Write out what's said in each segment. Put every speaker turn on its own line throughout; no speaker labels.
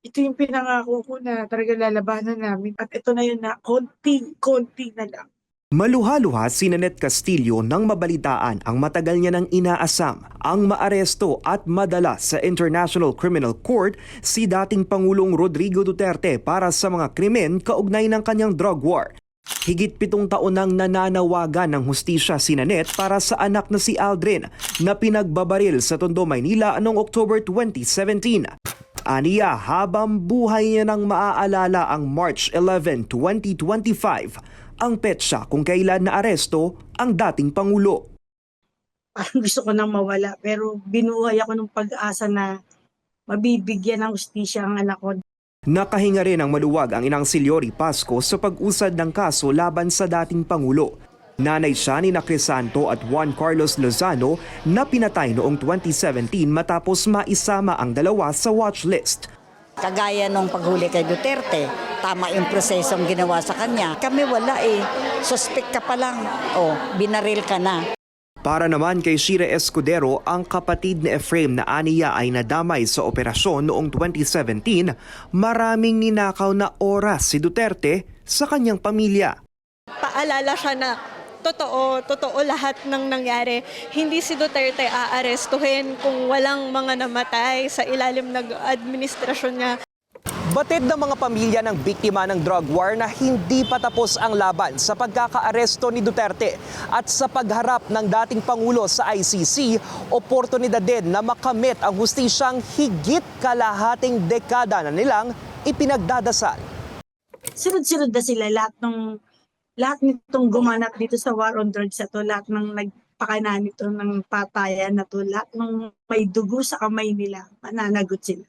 ito yung pinangako ko na talaga lalabanan namin. At ito na yun na konting-konti na lang.
Maluha-luha si Nanette Castillo nang mabalitaan ang matagal niya nang inaasam ang maaresto at madala sa International Criminal Court si dating Pangulong Rodrigo Duterte para sa mga krimen kaugnay ng kanyang drug war. Higit pitong taon nang nananawagan ng hustisya si Nanette para sa anak na si Aldrin na pinagbabaril sa Tondo, Maynila noong October 2017. Aniya habang buhay niya nang maaalala ang March 11, 2025 ang petsa kung kailan na aresto ang dating Pangulo.
Parang gusto ko nang mawala. Pero binuhay ako ng pag-asa na mabibigyan ng ustisya ang anak ko.
Nakahinga rin ang maluwag ang inang si Leory Pasco sa pag-usad ng kaso laban sa dating Pangulo. Nanay siya ni na Crisanto at Juan Carlos Lozano na pinatay noong 2017 matapos maisama ang dalawa sa watch list.
Kagaya nung paghuli kay Duterte, tama yung prosesong ginawa sa kanya. Kami wala eh. Suspect ka pa lang. O, binaril ka na.
Para naman kay Shira Escudero, ang kapatid ni Efraim na aniya ay nadamay sa operasyon noong 2017, maraming ninakaw na oras si Duterte sa kanyang pamilya.
paalala siya na totoo, totoo lahat ng nangyari. Hindi si Duterte aarestuhin kung walang mga namatay sa ilalim ng administrasyon niya.
Batid ng mga pamilya ng biktima ng drug war na hindi pa tapos ang laban sa pagkakaaresto ni Duterte at sa pagharap ng dating Pangulo sa ICC, oportunidad din na makamit ang hustisyang higit kalahating dekada na nilang ipinagdadasal.
Sunod-sunod na sila lahat ng lahat nitong gumanap dito sa war on drugs na to, lahat ng nagpakana nito ng patayan na to, lahat ng may dugo sa kamay nila, mananagot sila.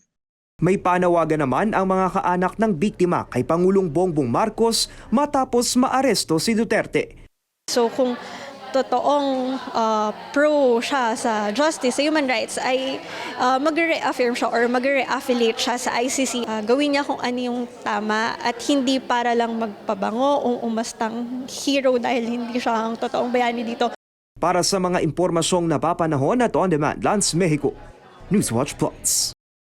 May panawagan naman ang mga kaanak ng biktima kay Pangulong Bongbong Marcos matapos maaresto si Duterte.
So kung totoong uh, pro siya sa justice, sa human rights, ay uh, mag-reaffirm siya or mag-reaffiliate siya sa ICC. Uh, gawin niya kung ano yung tama at hindi para lang magpabango o umastang hero dahil hindi siya ang totoong bayani dito.
Para sa mga impormasyong napapanahon at on-demand, Lance Mexico, Newswatch Plus.